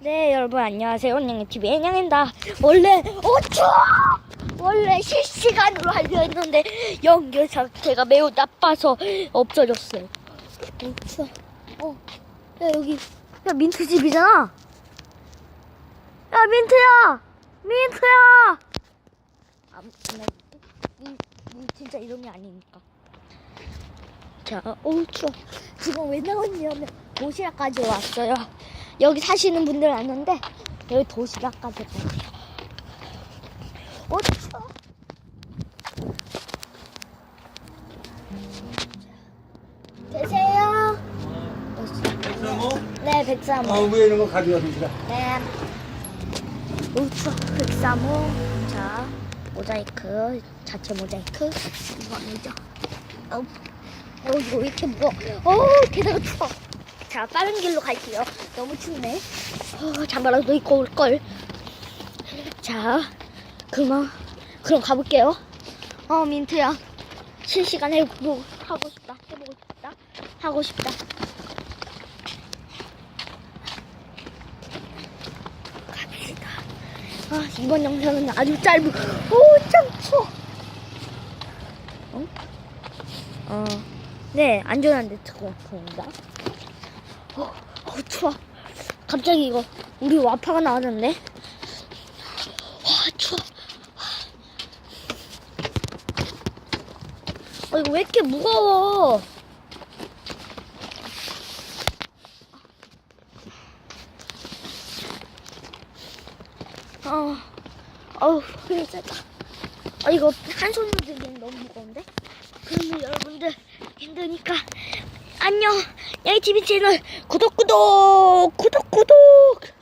네 여러분 안녕하세요. 냥이TV의 냥입니다. 원래 어쭈 원래 실시간으로 하려 했는데 연결 상태가 매우 나빠서 없어졌어요. 어쭈 어야 여기. 야 민트 집이잖아! 야 민트야! 민트야! 아 나, 민, 민 진짜 이름이 아니니까. 자 어우 지금 왜 나왔냐면 도시락까지 왔어요 여기 사시는 분들 아는데 여기 도시락까지 왔어요 어 추워 계세요 백사모? 네 백사모 아, 위에 있는 거 가져가 줍시다. 네. 우추 백사모 자 모자이크 자체 모자이크 이거 아니죠? 어, 어 이거 왜 이렇게 무거워? 어 게다가 추워. 자 빠른 길로 갈게요. 너무 춥네. 어 잠바라도 입고 올 걸. 자 그만 그럼 가볼게요. 어 민트야 실시간 해보 하고 싶다 해보고 싶다 하고 싶다. 갑시다. 아, 이번 영상은 아주 짧은, 오, 참 추워. 어? 어, 네, 안전한 네트워크입니다. 어, 어, 추워. 갑자기 이거, 우리 와파가 나왔는데? 와, 추워. 어, 이거 왜 이렇게 무거워? 어, 어우, 힘이 세다. 아, 이거 한 손으로 들기엔 너무 무거운데? 그러면 여러분들 힘드니까 안녕. 야이 TV 채널 구독 구독 구독 구독.